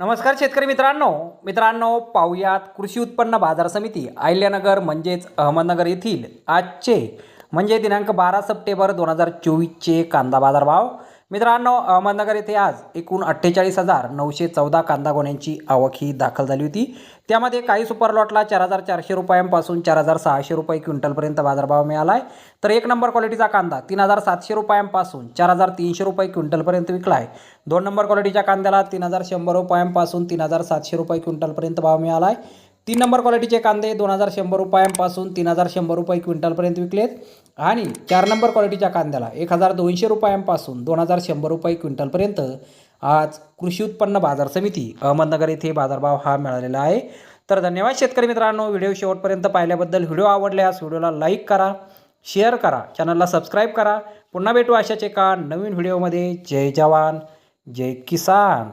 नमस्कार शेतकरी मित्रांनो. मित्रांनो पाहुयात कृषी उत्पन्न बाजार समिती आयल्यानगर म्हणजेच अहमदनगर येथील आजचे म्हणजे दिनांक बारा सप्टेंबर दोन हजार चोवीसचे कांदा बाजार भाव मित्रांनो अहमदनगर येथे आज एकूण अठ्ठेचाळीस हजार नऊशे चौदा कांदा गोण्यांची आवक ही दाखल झाली होती. त्यामध्ये काही सुपर लॉटला चार हजार चारशे रुपयांपासून चार हजार सहाशे रुपये क्विंटलपर्यंत बाजारभाव मिळाला आहे तर एक नंबर क्वालिटीचा कांदा तीन हजार सातशे रुपयांपासून चार हजार तीनशे रुपये क्विंटलपर्यंत विकला आहे दोन नंबर क्वालिटीच्या कांद्याला तीन हजार शंभर रुपयांपासून तीन हजार सातशे रुपये क्विंटलपर्यंत भाव मिळाला आहे तीन नंबर क्वालिटीचे कांदे दोन हजार शंभर रुपयांपासून तीन हजार शंभर रुपये क्विंटलपर्यंत विकलेत. आणि चार नंबर क्वालिटीच्या कांद्याला एक हजार दोनशे रुपयांपासून दोन हजार शंभर रुपये क्विंटलपर्यंत आज कृषी उत्पन्न बाजार समिती अहमदनगर येथे बाजारभाव हा मिळालेला आहे. तर धन्यवाद शेतकरी मित्रांनो व्हिडिओ शेवटपर्यंत पाहिल्याबद्दल व्हिडिओ आवडल्यास व्हिडिओला लाईक करा शेअर करा चॅनलला सबस्क्राईब करा. पुन्हा भेटू अशाच एका नवीन व्हिडिओमध्ये. जय जवान जय किसान.